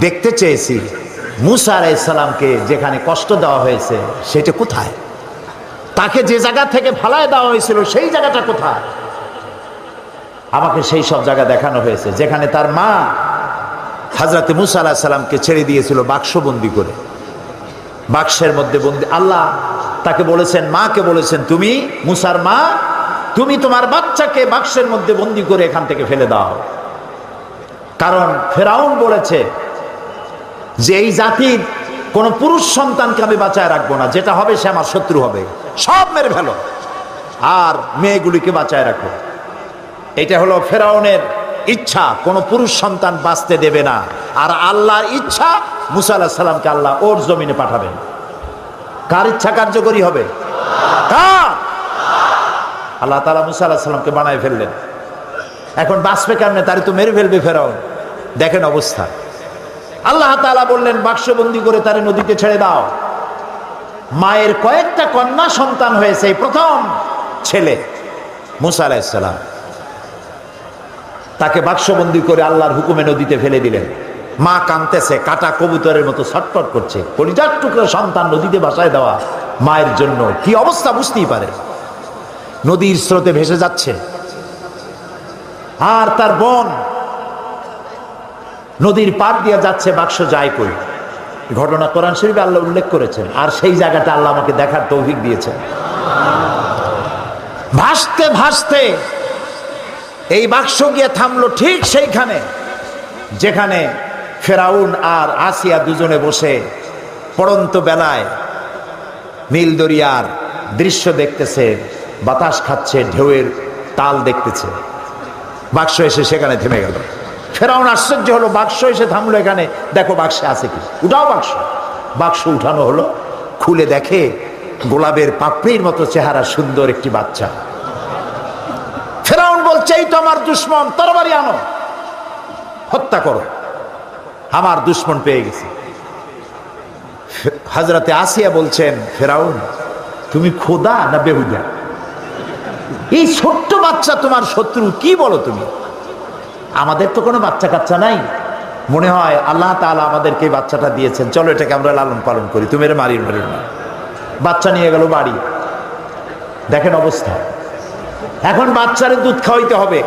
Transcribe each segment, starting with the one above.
দেখতে চেয়েছি। মুসা আলাইসাল্লামকে যেখানে কষ্ট দেওয়া হয়েছে, সেটা কোথায়? তাকে যে জায়গা থেকে ফালায় দেওয়া হয়েছিল, সেই জায়গাটা কোথায়? আমাকে সেই সব জায়গা দেখানো হয়েছে, যেখানে তার মা হাজরাতে মুসা আলাহ সাল্লামকে ছেড়ে দিয়েছিল বাক্সবন্দি করে। বাক্সের মধ্যে বন্দি, আল্লাহ তাকে বলেছেন, মাকে বলেছেন, তুমি মুসার মা, তুমি তোমার বাচ্চাকে বাক্সের মধ্যে বন্দি করে এখান থেকে ফেলে দাও। কারণ ফেরাউন বলেছে যে এই জাতির কোন পুরুষ সন্তানকে আমি বাঁচায় রাখব না, যেটা হবে সে আমার শত্রু হবে। সব মেরে ফেলো। আর মেয়েগুলিকে বাঁচায় রাখো। এটা হলো ফেরাউনের ইচ্ছা, কোন পুরুষ সন্তান বাঁচতে দেবে না। আর আল্লাহর ইচ্ছা, মুসা আল্লাহ সাল্লামকে আল্লাহ ওর জমিনে পাঠাবেন। কার ইচ্ছা কার্যকরী হবে? আল্লাহ তালা মুসা আল্লাহ সাল্লামকে বানায় ফেললেন। এখন বাঁচবে কেমনে? তারই তো মেরে ফেলবে ফেরাউন। দেখেন অবস্থা। আল্লাহ তালা বললেন, বাক্সবন্দি করে তারে নদীতে ছেড়ে দাও। মায়ের কয়েকটা কন্যা সন্তান হয়েছে প্রথম ছেলে মুসা আলাইসালাম তাকে বাক্সবন্দি করে আল্লাহর হুকুমে নদীতে ফেলে দিলেন। মা কানতেছে কাটা কবুতরের মতো ছটফট করছে। কলিজার টুকরো সন্তান নদীতে বাসায় দেওয়া মায়ের জন্য। কি অবস্থা বুঝতেই পারে। নদীর স্রোতে ভেসে যাচ্ছে। আর তার বোন নদীর পার দিয়ে যাচ্ছে বাক্স যায় কই? ঘটনা কোরআন শরীফে আল্লাহ উল্লেখ করেছেন। আর সেই জায়গাটা আল্লাহ আমাকে দেখার তৌফিক দিয়েছেন। ভাসতে ভাসতে এই বাক্স গিয়ে থামলো ঠিক সেইখানে, যেখানে ফেরাউন আর আসিয়া দুজনে বসে পড়ন্ত বেলায় নীল দরিয়ার দৃশ্য দেখতেছে, বাতাস খাচ্ছে, ঢেউয়ের তাল দেখতেছে। বাক্স এসে সেখানে থেমে গেল। ফেরাউন আশ্চর্য হলো, বাক্স এসে থামলো এখানে। দেখো বাক্সে আছে কি? উঠাও বাক্স। বাক্স উঠানো হলো, খুলে দেখে গোলাপের পাপড়ির মতো চেহারা, সুন্দর একটি বাচ্চা। ফেরাউন বলছে, এই তো আমার দুশ্মন, তরবারি আনো, হত্যা করো। আমার দুশ্মন পেয়ে গেছে। হাজরাতে আসিয়া বলছেন, ফেরাউন, তুমি খোদা না বেহুদা? এই ছোট্ট বাচ্চা তোমার শত্রু, কি বলো তুমি? আমাদের তো কোনো বাচ্চা কাচ্চা নাই। মনে হয় আল্লাহ তাআলা আমাদেরকে বাচ্চাটা দিয়েছেন। চলো এটাকে আমরা লালন পালন করি। তুমি এর মারির মারির না। বাচ্চা নিয়ে গেল বাড়ি। দেখেন অবস্থা। এখন বাচ্চারে দুধ খাওয়াইতে হবে।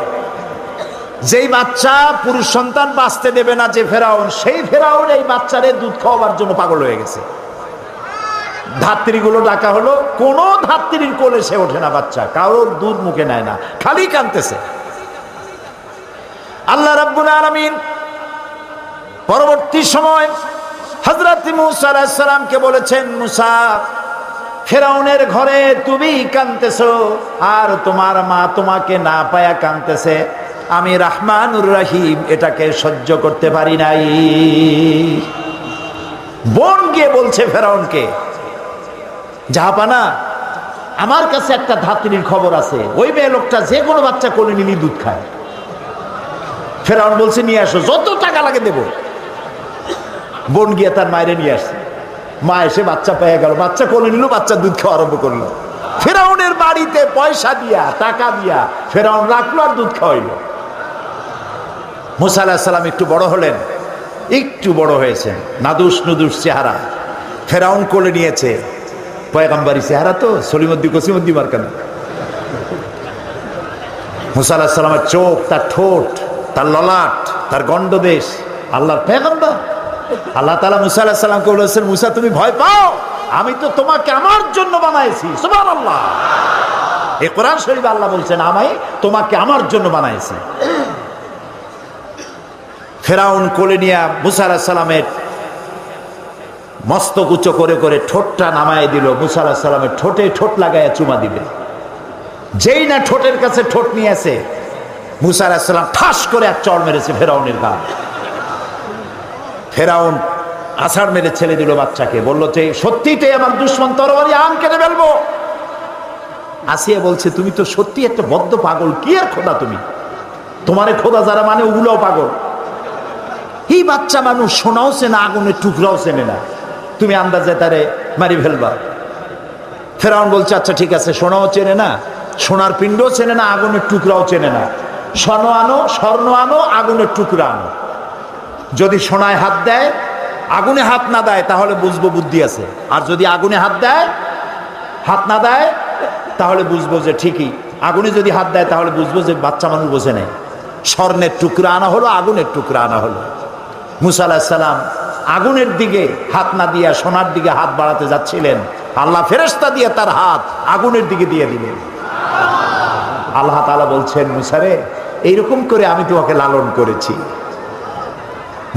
যেই বাচ্চা পুরুষ সন্তান বাঁচতে দেবে না যে ফেরাউন, সেই ফেরাউন এই বাচ্চারে দুধ খাওয়াবার জন্য পাগল হয়ে গেছে। ধাত্রীগুলো ডাকা হলো, কোন ধাত্রীর কোলে সে ওঠে না বাচ্চা। কারোর দুধ মুখে নেয় না। খালি কানতেছে আল্লাহ রাব্বুল আলামিন পরবর্তী সময় হযরত মুসা সালামকে বলেছেন, মুসা, ফেরাউনের ঘরে তুমি কানতেছো আর তোমার মা তোমাকে না পায়া কানতেছে আমি রাহমানুর রহিম, এটাকে সহ্য করতে পারি নাই। বোন গিয়ে বলছে ফেরাউনকে, জাহাপানা, আমার কাছে একটা ধাত্রীর খবর আছে। ওই মেয়ে লোকটা যে কোনো বাচ্চা কোলে নিলি দুধ খায় ফেরাউন বলছে, নিয়ে আসো, যত টাকা লাগে দেব। বোন গিয়ে তার মায়েরে নিয়ে আসছে। মা এসে বাচ্চা পেয়ে গেল, বাচ্চা কোলে নিল, বাচ্চা দুধ খাওয়া আরম্ভ করল। ফেরাউনের বাড়িতে পয়সা দিয়া, টাকা দিয়া ফেরাউন রাখল আর দুধ খাওয়াইল। মুসা আলাহ সাল্লাম একটু বড় হলেন, একটু বড় হয়েছেন নাদুস নুদুস চেহারা। ফেরাউন কোলে নিয়েছে, পয়গাম্বারি চেহারা তো, সলিমদ্দি কসিমদ্দি মার্কানা মুসা আলাহ সাল্লামের চোখ, তার ঠোঁট তার ললাট, তার গণ্ডদেশ আল্লাহর পেগম্বর। আল্লাহ তালা মুসা আলাহ সাল্লামকে বলেছেন, মুসা, তুমি ভয় পাও? আমি তো তোমাকে আমার জন্য বানাইছি। সুবান আল্লাহ এ কোরআন শরীফ আল্লাহ বলছেন, আমি তোমাকে আমার জন্য বানাইছি। ফেরাউন কোলে নিয়া মুসা আলাহ সাল্লামের মস্তক উঁচু করে করে ঠোঁটটা নামায় দিল। মুসা আলাহ সাল্লামের ঠোঁটে ঠোঁট লাগাইয়া চুমা দিবে। যেই না ঠোঁটের কাছে ঠোঁট নিয়েছে মুসা আলাহিসাল্লাম ঠাস করে এক চড় মেরেছে ফেরাউনের গা ফেরাউন আষাঢ় মেরে ছেলে দিল বাচ্চাকে। বলল যে সত্যিটাই আমার দুশ্মন তরবারি আম কেটে ফেলব? আসিয়া বলছে, তুমি তো সত্যি একটা বদ্ধ পাগল, কি আর খোদা তুমি? তোমারে খোদা যারা মানে ওগুলোও পাগল। এই বাচ্চা মানুষ সোনাও চেনে আগুনের টুকরাও চেনে না। তুমি আন্দাজে তারে মারি ফেলবা। ফেরাউন বলছে আচ্ছা ঠিক আছে, সোনাও চেনে না, সোনার পিণ্ডও চেনে না, আগুনের টুকরাও চেনে না। স্বর্ণ আনো স্বর্ণ আনো, আগুনের টুকরা আনো। যদি সোনায় হাত দেয়, আগুনে হাত না দেয়, তাহলে বুঝব বুদ্ধি আছে। আর যদি আগুনে হাত দেয়, হাত না দেয়, তাহলে বুঝব যে ঠিকই। আগুনে যদি হাত দেয়, তাহলে বুঝব যে বাচ্চা মানুষ বোঝে নেই। স্বর্ণের টুকরা আনা হলো, আগুনের টুকরা আনা হলো। মুসা আলাহিসাল্লাম আগুনের দিকে হাত না দিয়ে সোনার দিকে হাত বাড়াতে যাচ্ছিলেন। আল্লাহ ফেরেস্তা দিয়ে তার হাত আগুনের দিকে দিয়ে দিলেন। আল্লাহ তালা বলছেন মুসারে এইরকম করে আমি তোমাকে লালন করেছি।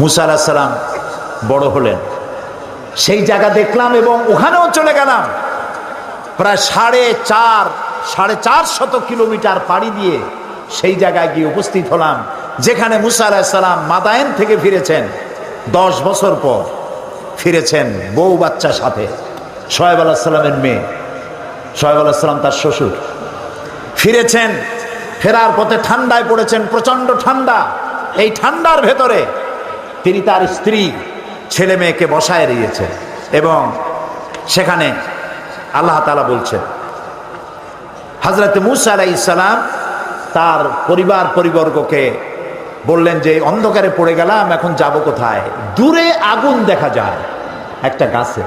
মুসা আলাহিসাল্লাম বড় হলেন। সেই জায়গা দেখলাম এবং ওখানেও চলে গেলাম। প্রায় সাড়ে চার সাড়ে চার শত কিলোমিটার পাড়ি দিয়ে সেই জায়গায় গিয়ে উপস্থিত হলাম, যেখানে মুসা আলাহিসাল্লাম মাদায়েন থেকে ফিরেছেন। দশ বছর পর ফিরেছেন বউ বাচ্চার সাথে, সোহেব আলাহিসাল্লামের মেয়ে, সোহেব আলাহিসাল্লাম তার শ্বশুর। ফিরেছেন ফেরার পথে ঠান্ডায় পড়েছেন, প্রচণ্ড ঠান্ডা। এই ঠান্ডার ভেতরে তিনি তার স্ত্রী, ছেলে মেয়েকে বসায় দিয়েছেন এবং সেখানে আল্লাহ তালা বলছেন হজরত মুসা আলাই ইসালাম তার পরিবার পরিবর্গকে বললেন যে অন্ধকারে পড়ে গেলাম, এখন যাব কোথায়? দূরে আগুন দেখা যায়, একটা গাছে।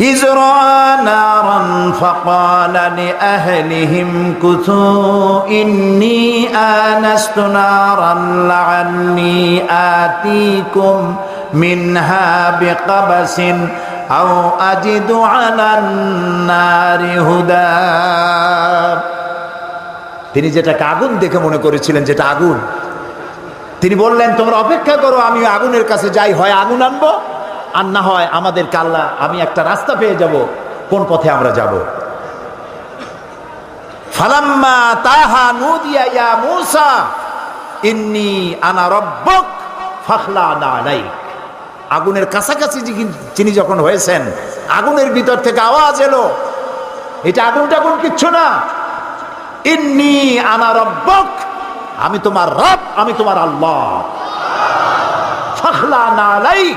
إذ رأى نارا فقال لأهلهم كثوا إني آنست نارا لعلي آتيكم منها بقبس أو أجد على النار هدى তিনি যেটাকে আগুন দেখে মনে করেছিলেন যেটা আগুন তিনি বললেন তোমরা অপেক্ষা করো আমি আগুনের কাছে যাই হয় আগুন আনবো আর না হয় আমাদের কাল্লা, আমি একটা রাস্তা পেয়ে যাব, কোন পথে আমরা যাব। ফালাম্মা তাহা নুদিয়া ইয়া মূসা, ইন্নি আনা রব্বক ফাখলা নাই আগুনের কাছাকাছি যিনি- যখন হয়েছেন, আগুনের ভিতর থেকে আওয়াজ এলো। এটা আগুন টাগুন কিচ্ছু না। ইন্নি আনা রব্বক, আমি তোমার রব, আমি তোমার আল্লাহ। ফাখলা নাই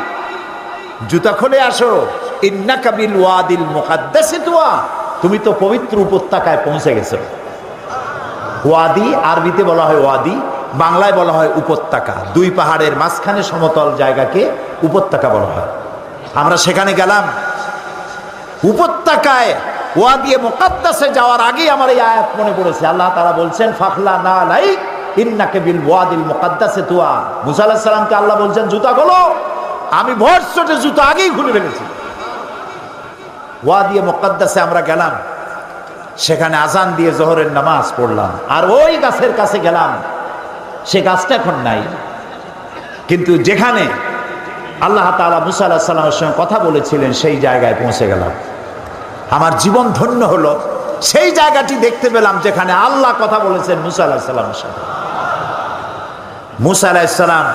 জুতা খুলে আসো। ইন্না কাবিল ওয়াদিল মুকাদ্দাসে তুমি তো পবিত্র উপত্যকায় পৌঁছে গেছো। ওয়াদি, আরবিতে বলা হয় ওয়াদি, বাংলায় বলা হয় উপত্যকা। দুই পাহাড়ের মাঝখানে সমতল জায়গাকে উপত্যকা বলা হয়। আমরা সেখানে গেলাম। উপত্যকায় ওয়াদিয়ে মোকাদ্দাসে যাওয়ার আগেই আমার এই আয়াত মনে পড়েছে। আল্লাহ তারা বলছেন, ফাখলা না লাই ইন্নাকে বিল ওয়াদিল মোকাদ্দাসে তুয়া। মুসা আলাহিস সালামকে আল্লাহ বলছেন, জুতা খোলো। আমি ভর চোটে জুতো আগেই খুলে ফেলেছি। ওয়া দিয়ে মোকাদ্দাসে আমরা গেলাম। সেখানে আজান দিয়ে জোহরের নামাজ পড়লাম। আর ওই গাছের কাছে গেলাম। সে গাছটা এখন নাই। কিন্তু যেখানে আল্লাহ তালা মুসা আল্লাহ সাল্লামের সঙ্গে কথা বলেছিলেন, সেই জায়গায় পৌঁছে গেলাম। আমার জীবন ধন্য হলো। সেই জায়গাটি দেখতে পেলাম যেখানে আল্লাহ কথা বলেছেন মুসা আল্লাহ সাল্লামের সাথে। মুসা আলাহিসাল্লাম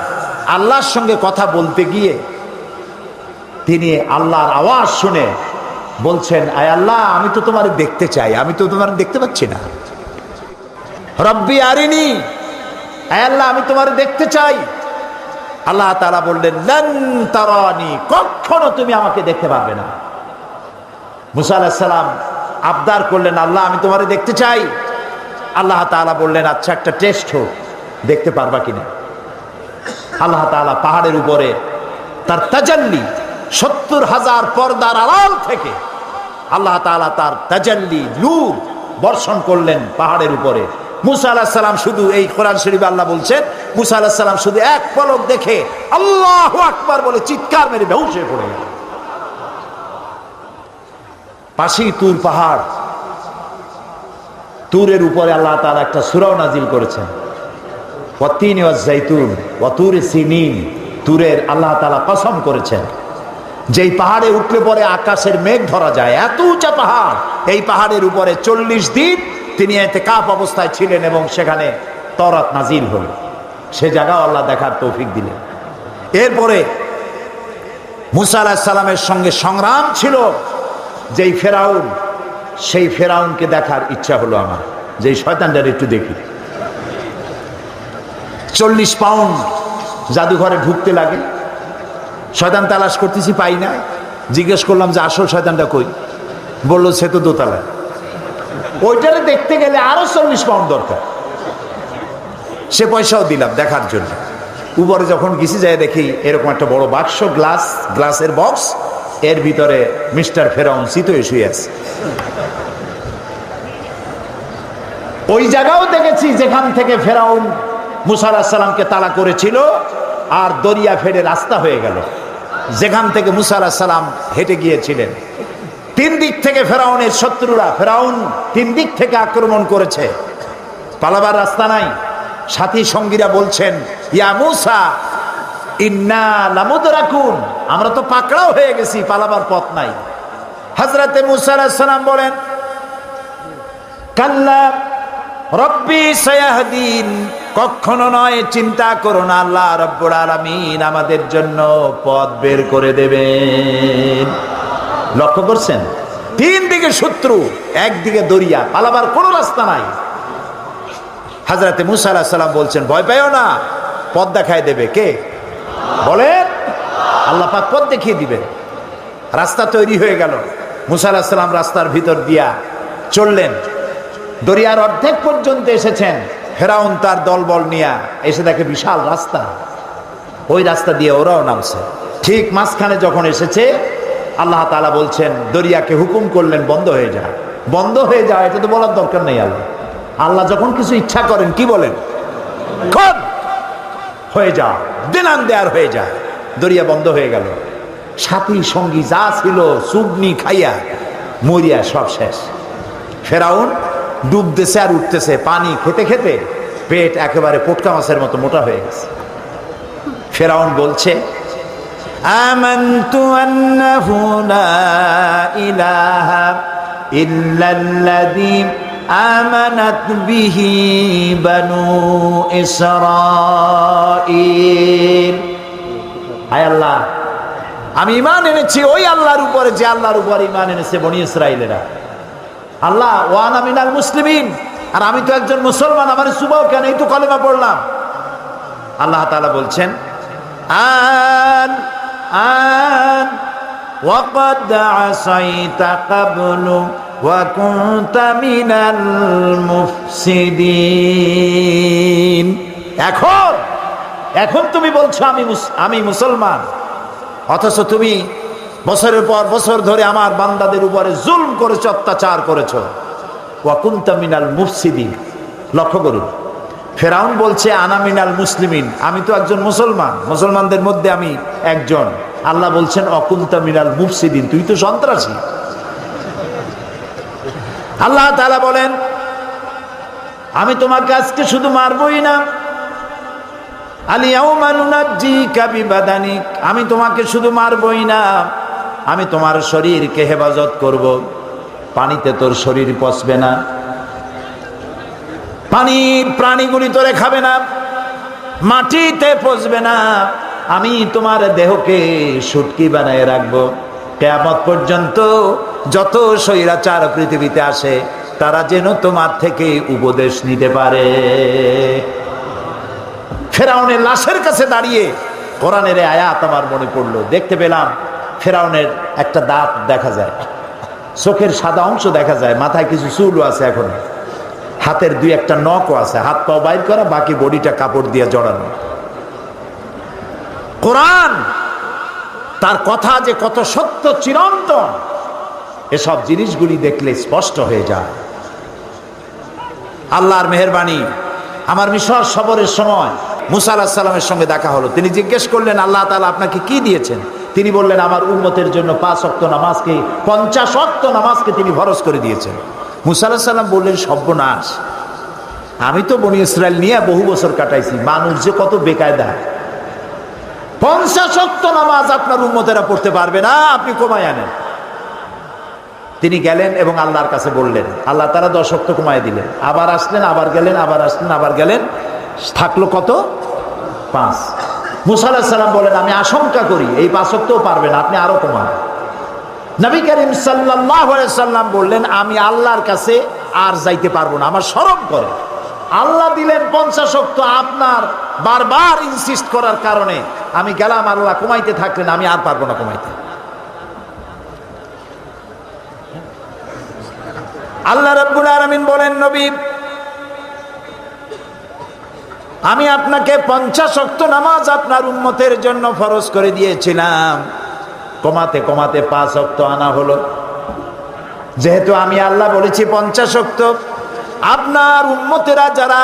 আল্লাহর সঙ্গে কথা বলতে গিয়ে তিনি আল্লাহর আওয়াজ শুনে বলছেন, আয় আল্লাহ, আমি তো তোমার দেখতে চাই, আমি তো তোমার দেখতে পাচ্ছি না। রব্বি আরিনি, আয় আল্লাহ, আমি তোমার দেখতে চাই। আল্লাহ তালা বললেন, লন কখনো তুমি আমাকে দেখতে পারবে না। মুসা আবদার করলেন, আল্লাহ, আমি তোমার দেখতে চাই। আল্লাহ তাআলা বললেন আচ্ছা একটা টেস্ট হোক, দেখতে পারবা কিনা? আল্লাহ তাআলা পাহাড়ের উপরে তার তাজাল্লি সত্তর হাজার পর্দার আড়াল থেকে আল্লাহ তাআলা তার তাজাল্লি, নূর বর্ষণ করলেন পাহাড়ের উপরে। মুসা সাল্লাম শুধু এই কোরআন শরীফ আল্লাহ বলছেন, মুসা সাল্লাম শুধু এক পলক দেখে আল্লাহ আকবার বলে চিৎকার মেরে হয়ে পড়ে পাশেই তুর পাহাড়। তুরের উপরে আল্লাহ তাআলা একটা সুরাও নাজিল করেছেন। ওয়াতিন ওয়াজ জাইতুন ওয়াতুর তুরের আল্লাহ তাআলা কসম করেছেন। যেই পাহাড়ে উঠলে পরে আকাশের মেঘ ধরা যায়, এত উঁচা পাহাড়। এই পাহাড়ের উপরে চল্লিশ দিন তিনি এতে কাপ অবস্থায় ছিলেন এবং সেখানে তরাত নাজিল হল। সে জায়গাও আল্লাহ দেখার তৌফিক দিলেন। এরপরে মুসা সঙ্গে সংগ্রাম ছিল। যেই ফেরাউন, সেই ফেরাউনকে দেখার ইচ্ছা হলো আমার। যেই শয়তানটার একটু দেখি। চল্লিশ পাউন্ড জাদুঘরে ঢুকতে লাগে। শয়তান তালাশ করতেছি, পাই না। জিজ্ঞেস করলাম যে, আসল শয়তানটা কই? বলল, সে তো দোতলায়। ওইটারে দেখতে গেলে আরও চল্লিশ পাউন্ড দরকার। সে পয়সাও দিলাম দেখার জন্য। উপরে যখন গেছি যায় দেখি এরকম একটা বড় বাক্স, গ্লাস, গ্লাসের বক্স, এর ভিতরে মিস্টার ফেরাউন শীতয়ে শুয়ে আছে। ওই জায়গাও দেখেছি যেখান থেকে ফেরাউন মুসা সালামকে তাড়া করেছিল আর দরিয়া ফেরে রাস্তা হয়ে গেল। যেখান থেকে মুসা সালাম হেঁটে গিয়েছিলেন। তিন দিক থেকে ফেরাউনের শত্রুরা, ফেরাউন তিন দিক থেকে আক্রমণ করেছে। পালাবার রাস্তা নাই। সাথী সঙ্গীরা বলছেন, ইয়া মুসা, ইন্না আমরা তো পাকড়াও হয়ে গেছি, পালাবার পথ নাই। হজরতে মুসা সালাম বলেন, কাল্লা রব্বি সয়াহদিন কখনো নয়, চিন্তা করো না, আল্লাহ রব্বুর আলামিন আমাদের জন্য পথ বের করে দেবেন। লক্ষ্য করছেন? তিন দিকে শত্রু একদিকে দরিয়া, পালাবার কোনো রাস্তা নাই। হাজরাতে মুসা আলাহ সাল্লাম বলছেন, ভয় পাইও না, পথ দেখায় দেবে। কে? বলেন, আল্লাহ পাক পথ দেখিয়ে দিবেন। রাস্তা তৈরি হয়ে গেল। মুসা আলাহ সাল্লাম রাস্তার ভিতর দিয়া চললেন। দরিয়ার অর্ধেক পর্যন্ত এসেছেন। ফেরাউন তার দলবল নিয়ে এসে দেখে বিশাল রাস্তা। ওই রাস্তা দিয়ে ওরাও নামছে। ঠিক মাঝখানে যখন এসেছে, আল্লাহ তালা বলছেন, দরিয়াকে হুকুম করলেন, বন্ধ হয়ে যা। বন্ধ হয়ে যা, এটা তো বলার দরকার নেই আল্লাহ। আল্লাহ যখন কিছু ইচ্ছা করেন, কি বলেন? হয়ে যা, দিনান দেয়ার হয়ে যায় দরিয়া বন্ধ হয়ে গেল। সাথী সঙ্গী যা ছিল, সুগনি খাইয়া মরিয়া সব শেষ। ফেরাউন ডুবতেছে আর উঠতেছে, পানি খেতে খেতে পেট একেবারে পোটকা মাছের মতো মোটা হয়ে গেছে। ফেরাউন বলছে আল্লাহ, আমি ইমান এনেছি, ওই আল্লাহর উপরে, যে আল্লাহর উপর ইমান এনেছে বনি ইসরায়েলেরা আল্লাহ ওয়ান আমিনাল মুসলিমিন আর আমি তো একজন মুসলমান আমার সুবাও কেন এই তো কলেমা পড়লাম আল্লাহ তাআলা বলছেন আন আন وقد عصيت قبل وكنت من المفسدين এখন এখন তুমি বলছো আমি মুস- আমি মুসলমান অথচ তুমি বছরের পর বছর ধরে আমার বান্দাদের উপরে জুলম করেছ, অত্যাচার করেছ। ওয়াকুন্তা মিনাল মুফসিদিন। লক্ষ্য করুন। ফেরাউন বলছে, আনা মিনাল মুসলিমিন। আমি তো একজন মুসলমান। মুসলমানদের মধ্যে আমি একজন। আল্লাহ বলছেন অকুন্তা মিনাল মুফসিদিন। তুই তো সন্ত্রাসী। আল্লাহ তাআলা বলেন, আমি তোমাকে আজকে শুধু মারবই না। আলিয়াউমা নুনাজ্জিকা বিবাদানিক। আমি তোমাকে শুধু মারবই না। আমি তোমার শরীরকে হেফাজত করব। পানিতে তোর শরীর পচবে না। পানি প্রাণীগুলি তোরে খাবে না। মাটিতে পচবে না। আমি তোমার দেহকে সুটকি বানায় রাখব। কেয়ামত পর্যন্ত যত স্বৈরাচার পৃথিবীতে আসে, তারা যেন তোমার থেকে উপদেশ নিতে পারে। ফেরাউনের লাশের কাছে দাঁড়িয়ে কোরআনের আয়াত আমার মনে পড়ল। দেখতে পেলাম ফেরাউনের একটা দাঁত দেখা যায়। চোখের সাদা অংশ দেখা যায়, মাথায় কিছু চুলও আছে এখন। হাতের দুই একটা নখও আছে, হাত পাও বাইর করা, বাকি বডিটা কাপড় দিয়ে জড়ানো। কোরআন তার কথা যে কত সত্য, চিরন্তন, এসব জিনিসগুলি দেখলে স্পষ্ট হয়ে যায়। আল্লাহর মেহরবানি, আমার মিশর সবরের সময় মুসা আলাহ সাল্লামের সঙ্গে দেখা হলো। তিনি জিজ্ঞেস করলেন, আল্লাহ তালা আপনাকে কি দিয়েছেন? তিনি বললেন, আমার উন্মতের জন্য পাঁচ অক্ত নামাজকে, পঞ্চাশ অক্ত নামাজকে তিনি ভরস করে দিয়েছেন। মুসা আলাহ সাল্লাম বললেন, সর্বনাশ। আমি তো বনি ইসরায়েল নিয়ে বহু বছর কাটাইছি, মানুষ যে কত বেকায়দা। পঞ্চাশ অক্ত নামাজ আপনার উন্মতেরা পড়তে পারবে না, আপনি কমায় আনেন। তিনি গেলেন এবং আল্লাহর কাছে বললেন, আল্লাহ তারা দশক্ত কমায় দিলেন। আবার আসলেন, আবার গেলেন, আবার আসলেন, আবার গেলেন। থাকল কত? পাঁচ। মুসাল্লাহ সাল্লাম বলেন, আমি আশঙ্কা করি, এই পাঁচক্তও পারবেন আপনি আরও কমান। নবী করিম সাল্লাহ সাল্লাম বললেন, আমি আল্লাহর কাছে আর যাইতে পারব না, আমার সরম করে। আল্লাহ দিলেন পঞ্চাশ অক্ত আপনার বারবার ইনসিস্ট করার কারণে, আমি গেলাম আল্লাহ, কমাইতে থাকলেন, আমি আর পারব না কমাইতে। আল্লাহ রাব্বুল আলামিন বলেন, নবী আমি আপনাকে পঞ্চাশ অক্ত নামাজ আপনার উন্মতের জন্য ফরজ করে দিয়েছিলাম। কমাতে কমাতে পাঁচ অক্ত আনা হলো। যেহেতু আমি আল্লাহ বলেছি পঞ্চাশ অক্ত, আপনার উন্মতেরা যারা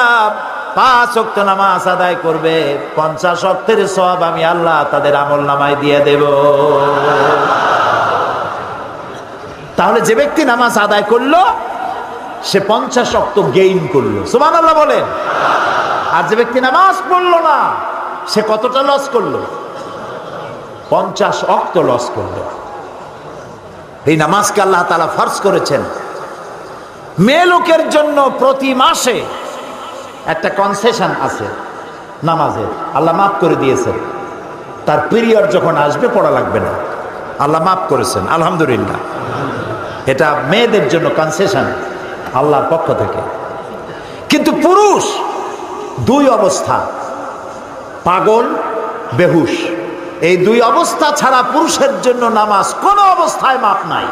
পাঁচ অক্ত নামাজ আদায় করবে, পঞ্চাশ অক্তের সব আমি আল্লাহ তাদের আমল নামায় দিয়ে দেব। তাহলে যে ব্যক্তি নামাজ আদায় করল সে পঞ্চাশ অক্ত গেইন করল। সুমান আল্লাহ বলেন। আর যে ব্যক্তি নামাজ পড়ল না, সে কতটা লস করল? পঞ্চাশ অক্ত লস করল। এই নামাজকে আল্লাহ তালা ফার্স করেছেন। মেয়ে লোকের জন্য প্রতি মাসে একটা কনসেশন আছে নামাজে আল্লাহ মাফ করে দিয়েছেন। তার পিরিয়ড যখন আসবে, পড়া লাগবে না। আল্লাহ মাফ করেছেন, আলহামদুলিল্লাহ। এটা মেয়েদের জন্য কনসেশন আল্লাহর পক্ষ থেকে। কিন্তু পুরুষ, দুই অবস্থা। পাগল, বেহুশ। এই দুই অবস্থা ছাড়া পুরুষের জন্য নামাজ কোনো অবস্থায় মাপ নাই।